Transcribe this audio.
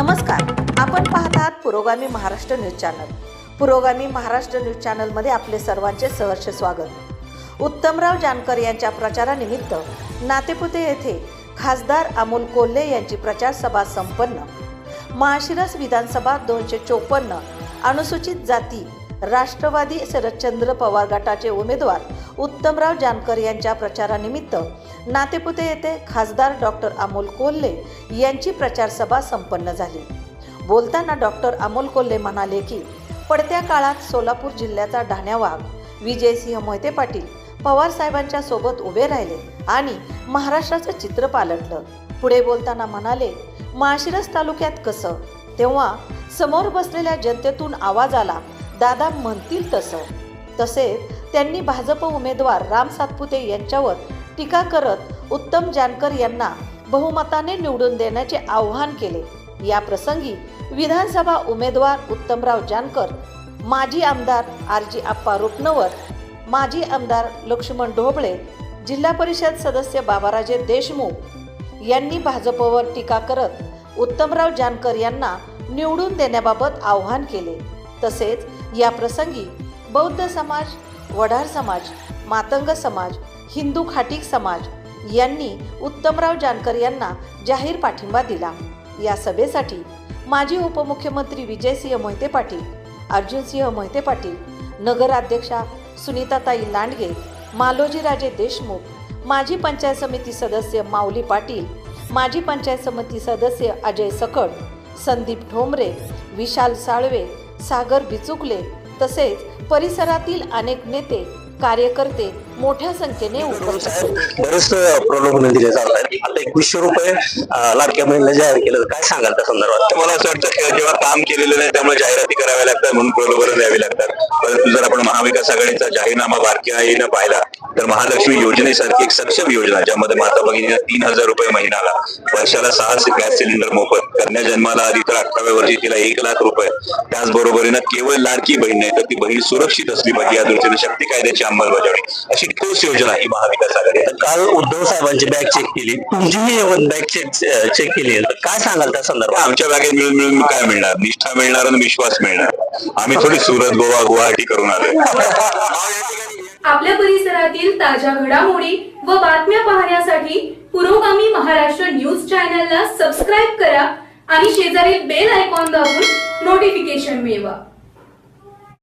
नमस्कार. आपण पाहतात पुरोगामी महाराष्ट्र न्यूज चॅनल. पुरोगामी महाराष्ट्र न्यूज चॅनलमध्ये आपले सर्वांचे सहर्ष स्वागत. उत्तमराव जानकर यांच्या प्रचारानिमित्त नातेपुते येथे खासदार अमोल कोल्हे यांची प्रचार सभा संपन्न. माळशिरस विधानसभा दोनशे चोपन्न अनुसूचित जाती राष्ट्रवादी शरदचंद्र पवार गटाचे उमेदवार उत्तमराव जानकर यांच्या प्रचारानिमित्त नातेपुते येथे खासदार डॉक्टर अमोल कोल्हे यांची प्रचारसभा संपन्न झाली. बोलताना डॉक्टर अमोल कोल्हे म्हणाले की पडत्या काळात सोलापूर जिल्ह्याचा ढाण्या वाघ विजयसिंह मोहिते पाटील पवार साहेबांच्या सोबत उभे राहिले आणि महाराष्ट्राचं चित्र पालटलं. पुढे बोलताना म्हणाले माळशिरस तालुक्यात कसं? तेव्हा समोर बसलेल्या जनतेतून आवाज आला दादा म्हणतील तसं. तसेच त्यांनी भाजप उमेदवार राम सातपुते यांच्यावर टीका करत उत्तम जानकर यांना बहुमताने निवडून देण्याचे आवाहन केले. या प्रसंगी विधानसभा उमेदवार उत्तमराव जानकर माजी आमदार आरजी आप्पा रुपनवर माजी आमदार लक्ष्मण ढोबळे जिल्हा परिषद सदस्य बाबाराजे देशमुख यांनी भाजपवर टीका करत उत्तमराव जानकर यांना निवडून देण्याबाबत आवाहन केले. तसेच या प्रसंगी बौद्ध समाज वडार समाज मातंग समाज हिंदू खाटीक समाज यांनी उत्तमराव जानकर यांना जाहीर पाठिंबा दिला. या सभेसाठी माजी उपमुख्यमंत्री विजयसिंह मोहिते पाटील अर्जुनसिंह मोहिते पाटील नगराध्यक्षा सुनीताताई लांडगे मालोजीराजे देशमुख माजी पंचायत समिती सदस्य माऊली पाटील माजी पंचायत समिती सदस्य अजय सकट संदीप ठोंबरे विशाल साळवे सागर बिचुकले. तसेच परिसरातील अनेक नेते कार्यकर्ते मोठ्या संख्येने उपस्थित बरेच प्रलोभन दिले जात आहेत आता एकवीसशे रुपये लाडक्या बहिणीला जाहीर केलं काय सांगाल त्या संदर्भात? मला असं वाटतं की जेव्हा काम केलेलं नाही त्यामुळे जाहिराती कराव्या लागतात म्हणून प्रलोभन द्यावी लागतात. परंतु जर आपण महाविकास आघाडीचा जाहीरनामा बारकाईनं पाहिला तर महालक्ष्मी योजनेसारखी एक सक्षम योजना ज्यामध्ये माता भगिनीला तीन हजार रुपये महिन्याला वर्षाला सहा गॅस सिलेंडर मोफत कन्या जन्माला आधी तर अठराव्या वर्षी तिला एक लाख रुपये. त्याचबरोबरीनं केवळ लाडकी बहीण नाही तर ती बहीण सुरक्षित असली पाहिजे या दृष्टीने शक्ती कायद्याची अंमलबजावणी. अशी ठोस योजना ही महाविकास आघाडी. काल उद्धव साहेबांची बॅग चेक केली. तुमचीही बॅग चेक चेक केली. काय सांगाल त्या संदर्भात? आमच्या बॅगेत मिळून मिळून काय मिळणार? निष्ठा मिळणार आणि विश्वास मिळणार. आम्ही थोडी सुरत गोवा गुवाहाटी करून आलोय. आपल्या परिसरातील ताज्या घडामोडी व बातम्या पाहण्यासाठी पुरोगामी महाराष्ट्र न्यूज चॅनलला सबस्क्राईब करा आणि शेजारील बेल आयकॉन दाबून नोटिफिकेशन मिळवा.